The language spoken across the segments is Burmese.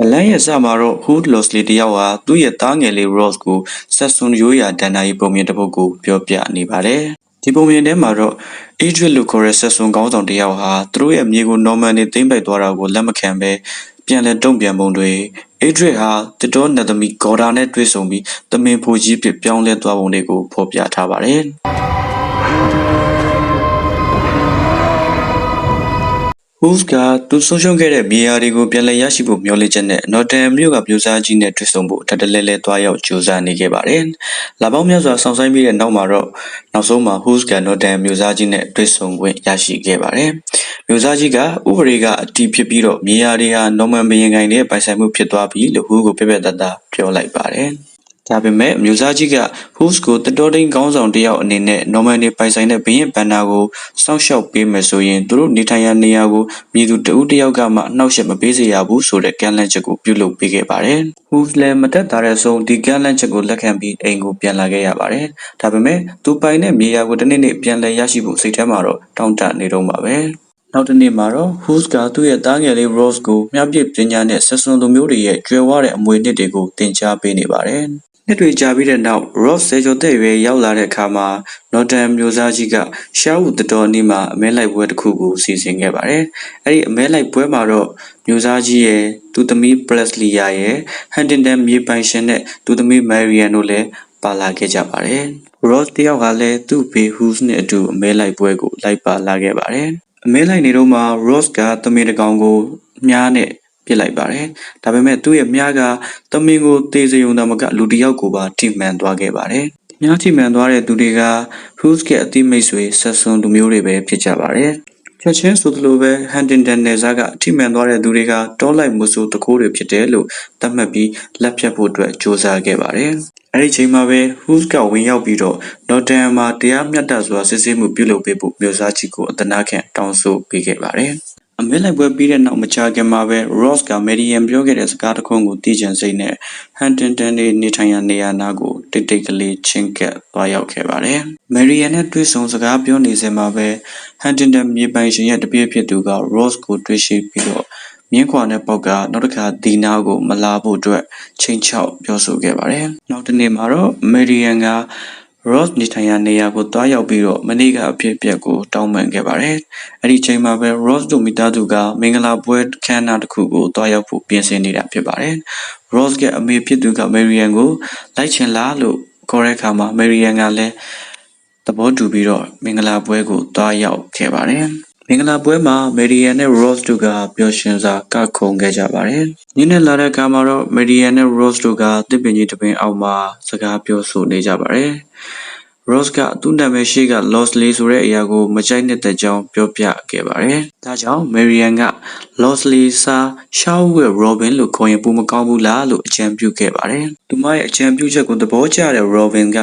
ဇလန်ရဲ့စမှာတော့ Hood Losley တယောက်ဟာသူ့ရဲ့သားငယ်လေး Ross ကိုဆက်ဆွန်ရိုးရာဒဏ္ဍာရီပုံမြင်တစ်ပုဒ်ကိုပြောပြနေပါတယ်။ဒီပုံမြင်ထဲမှာတော့ Adrian လို့ခေါ်တဲ့ဆက်ဆွန်ကောင်းဆောင်တယောက်ဟာသူတို့ရဲ့မြေကို Norman တွေသိမ်းပိုက်သွားတာကိုလက်မခံဘဲပြန်လည်တုံ့ပြန်ပုံတွေ Adrian ဟာတတော်နတ်သမီး Gorda နဲ့တွေ့ဆုံပြီးတမင်ဖိုကြီးဖြစ်ပြောင်းလဲသွားပုံတွေကိုဖော်ပြထားပါတယ်။ Hughes က သူဆုံးရှုံးခဲ့တဲ့ မြေယာတွေကို ပြန်လည်ရရှိဖို့ မျှော်လင့်ချက်နဲ့ Northern မြို့ကမြို့စားကြီးနဲ့ တွေ့ဆုံဖို့ ထပ်တလဲလဲတွားရောက် ကြိုးစားနေခဲ့ပါတယ်။လာပေါင်းများစွာဆောင်ဆိုင်ပြီးတဲ့နောက်မှာတော့နောက်ဆုံးမှာ Hughes က Northern မြို့စားကြီးနဲ့ တွေ့ဆုံခွင့် ရရှိခဲ့ပါတယ်။မြို့စားကြီးက ဥပဒေက အတီးဖြစ်ပြီးတော့ မြေယာတွေဟာ Norman ဘရင်ကိုင်တဲ့ ပိုင်ဆိုင်မှုဖြစ်သွားပြီလို့ Hughes ကို ပြပြတတ်တာပြောလိုက်ပါတယ်။ ဒါပေမဲ့မျိုးစားကြီးက Hughes ကိုတတော်တိန်ခေါင်းဆောင်တယောက်အနေနဲ့ Norman တွေပိုင်ဆိုင်တဲ့ဘရင်ဘန်နာကိုစောင့်ရှောက်ပေးမယ်ဆိုရင်သူတို့နေထိုင်ရာနေရာကိုမြေသူတဦးတယောက်ကမှနှောက်ယှက်မပေးစေရဘူးဆိုတဲ့ကမ်းလှမ်းချက်ကိုပြုလုပ်ပေးခဲ့ပါတယ်။ Hughes လည်းမတက်တာတဲ့ဆုံးဒီကမ်းလှမ်းချက်ကိုလက်ခံပြီးအိမ်ကိုပြန်လာခဲ့ရပါတယ်။ဒါပေမဲ့သူပိုင်တဲ့မြေယာကိုတစ်နေ့နေ့ပြန်လည်ရရှိဖို့စိတ်ထဲမှာတော့တောင့်တနေတော့မှာပဲ။နောက်တစ်နေ့မှာတော့ Hughes ကသူ့ရဲ့သားငယ်လေး Rose ကိုမြပြစ်ပညာနဲ့ဆက်စွန်လူမျိုးတွေရဲ့ကြွယ်ဝတဲ့အမွေအနှစ်တွေကိုသင်ကြားပေးနေပါတယ်။ နှစ်တွေကြာပြီးတဲ့နောက် Ross ဆယ်ကျော်သက်အရွယ်ရောက်လာတဲ့အခါမှာ Northern မျိုးစားကြီးကရှားဦးတတော်နီးမှာ အမဲလိုက်ပွဲတစ်ခုကို စီစဉ်ခဲ့ပါတယ်။အဲဒီအမဲလိုက်ပွဲမှာတော့မျိုးစားကြီးရဲ့သူသမီး Presley ရဲ့ Huntington မြေပိုင်ရှင်နဲ့ သူသမီး Marian တို့လည်း ပါလာခဲ့ကြပါတယ်။ Ross တယောက်ကလည်း သူ့ဘေ Hughes နဲ့အတူ အမဲလိုက်ပွဲကို လိုက်ပါလာခဲ့ပါတယ်။အမဲလိုက်နေတော့မှ Ross က သမီးတစ်ကောင်ကို မြားနဲ့ ပစ်လိုက်ပါတယ်။ဒါပေမဲ့သူ့ရဲ့မြားကသမင်ကိုတေးစရုံသာမကလူတစ်ယောက်ကိုပါထိမှန်သွားခဲ့ပါတယ်။မြားထိမှန်သွားတဲ့သူတွေက Hughes ရဲ့အတိမိတ်ဆွေဆက်ဆွန်လူမျိုးတွေပဲဖြစ်ကြပါတယ်။ချက်ချင်းဆိုသလိုပဲ Huntington နယ်စားကအထိမှန်သွားတဲ့သူတွေကတောလိုက်မှုဆိုတကိုးတွေဖြစ်တယ်လို့သတ်မှတ်ပြီးလက်ဖြတ်ဖို့အတွက်စ조사ခဲ့ပါတယ်။အဲဒီချိန်မှာပဲ Hughes ကဝင်ရောက်ပြီးတော့ Northern မှာတရားမျှတစွာစစ်ဆေးမှုပြုလုပ်ပေးဖို့မျိုးစားကြီးကိုအတနာခံတောင်းဆိုပေးခဲ့ပါတယ်။ အမဲလိုက်ပွဲပြီးတဲ့နောက်မကြာခင်မှာပဲ Ross က Marian ပြောခဲ့တဲ့စကားတစ်ခွန်းကိုသိချင်စိတ်နဲ့ Huntington တွေနေထိုင်ရာနေရာနားကိုတိတ်တိတ်ကလေးချင်းကပ်သွားရောက်ခဲ့ပါတယ်။ Marian နဲ့တွေ့ဆုံစကားပြောနေစဉ်မှာပဲ Huntington မြေပိုင်ရှင်ရဲ့တပည့်ဖြစ်သူက Ross ကိုတွေ့ရှိပြီးတော့မြင်းခွာနဲ့ပေါက်ကနောက်တစ်ခါဒီနာကိုမလာဖို့အတွက်ချိန်ချောက်ပြောဆိုခဲ့ပါတယ်။နောက်တစ်နေ့မှာတော့ Marian က Ross နေထိုင်ရာနေရာကိုတွားရောက်ပြီးတော့မနေ့ကအဖြစ်အပျက်ကိုတောင်းပန်ခဲ့ပါတယ်။အဲ့ဒီချိန်မှာပဲ Ross တို့မိသားစုကမင်္ဂလာပွဲခမ်းနားတစ်ခုကိုတွားရောက်ဖို့ပြင်ဆင်နေတာဖြစ်ပါတယ်။ Ross ရဲ့အမေဖြစ်သူက Marian ကိုလိုက်ချင်လားလို့ခေါ်တဲ့အခါမှာ Marian ကလည်းသဘောတူပြီးတော့မင်္ဂလာပွဲကိုတွားရောက်ခဲ့ပါတယ်။ မင်္ဂလာပွဲမှာ Marian နဲ့ Ross တို့ကပျော်ရွှင်စွာကခုန်ခဲ့ကြပါတယ်။ညနေလာတဲ့အခါမှာတော့ Marian နဲ့ Ross တို့ကတစ်ပင်ကြီးတစ်ပင်အောက်မှာစကားပြောဆိုနေကြပါတယ်။ Ross ကသူ့နာမည်ရှိက Losley ဆိုတဲ့အရာကိုမကြိုက်တဲ့ကြောင်းပြောပြခဲ့ပါတယ်။ဒါကြောင့် Marian က Losley စာရှောက်ဝဲ Robin လို့ခေါ်ရင်ပိုမကောင်းဘူးလားလို့အကြံပြုခဲ့ပါတယ်။သူမရဲ့အကြံပြုချက်ကိုသဘောကျတဲ့ Robin က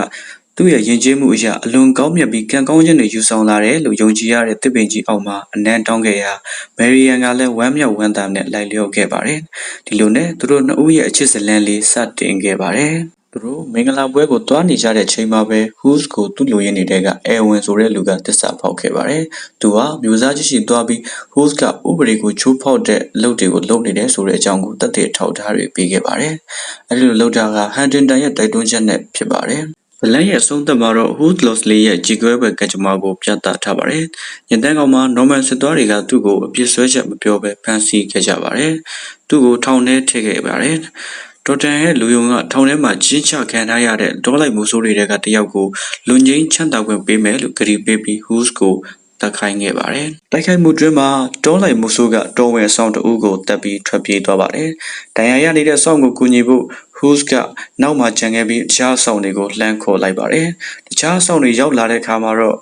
သူ့ရဲ့ယဉ်ကျေးမှုအရာအလွန်ကောင်းမြတ်ပြီးကံကောင်းခြင်းတွေယူဆောင်လာတယ်လို့ယုံကြည်ရတဲ့တစ်ပင်ကြီးအောက်မှာအနံတောင်းခဲ့ရာ Marian ကလည်းဝမ်းမြောက်ဝမ်းသာနဲ့လိုက်လျောခဲ့ပါတယ်။ဒီလိုနဲ့သူတို့နှစ်ဦးရဲ့အချစ်ဇလံလေးစတင်ခဲ့ပါတယ်။သူတို့မင်္ဂလာပွဲကိုတွားနေကြတဲ့ချိန်မှာပဲ Hughes ကိုသူ့လူရင်းနေတဲ့ကအဲဝင်ဆိုတဲ့လူကတစ္ဆာဖောက်ခဲ့ပါတယ်။သူဟာမျိုးစားကြီးရှိသွားပြီး Hughes ကဥပဒေကိုချိုးဖောက်တဲ့လုပ်တွေကိုလုပ်နေတယ်ဆိုတဲ့အကြောင်းကိုတသက်ထောက်ထားတွေပေးခဲ့ပါတယ်။အဲဒီလိုလုပ်တာက Huntington ရဲ့တိုက်တွန်းချက်နဲ့ဖြစ်ပါတယ်။ဗ လန်ရဲ့အဆုံးသက်မှာတော့ Hood Losley ရဲ့ကြီးကွဲပဲကကြမ္မာကိုပြသထားပါတယ်။ညတန်းကောင်မှာ Norman စစ်သားတွေကသူ့ကိုအပြစ်ဆွဲချက်မပြောဘဲဖမ်းဆီးခဲ့ကြပါတယ်။သူ့ကိုထောင်ထဲထည့်ခဲ့ပါတယ်။တော်တန်ရဲ့လူယုံကထောင်ထဲမှာကျင်းချခံထားရတဲ့ဒေါ်လိုက်မှုဆိုးတွေကတယောက်ကိုလွန်ငင်းချမ်းသာခွင့်ပေးမယ်လို့ကြေပေးပြီး Hughes ကို တက်ခိုင်းခဲ့ပါတယ်။တိုက်ခိုက်မှုတွင်မှာတောလိုက်မှုဆိုးကတော်ဝင်ဆောင်တဦးကိုတပ်ပြီးထွက်ပြေးသွားပါတယ်။ဒဏ်ရာရနေတဲ့ဆောင်ကိုကူညီဖို့ Hughes ကနောက်မှကြံခဲ့ပြီးတခြားဆောင်တွေကိုလှမ်းခေါ်လိုက်ပါတယ်။တခြားဆောင်တွေရောက်လာတဲ့အခါမှာတော့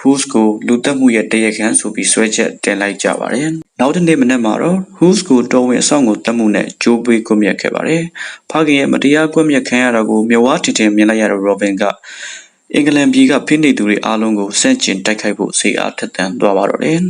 Hughes ကိုလူတက်မှုရဲ့တရားခံဆိုပြီးဆွဲချက်တင်လိုက်ကြပါတယ်။နောက်တစ်နေ့မနက်မှာတော့ Hughes ကိုတော်ဝင်အဆောင်ကိုတက်မှုနဲ့ကြိုးပေးကွပ်မျက်ခဲ့ပါတယ်။ဖခင်ရဲ့မတရားကွပ်မျက်ခံရတာကိုမျက်ဝါးထင်ထင်မြင်လိုက်ရတဲ့ Robin က အင်္ဂလန်ပြည်က ဖိနှိပ်သူတွေအားလုံးကိုစန့်ကျင်တိုက်ခိုက်ဖို့ စိတ်အားထက်သန်သွားပါတော့တယ်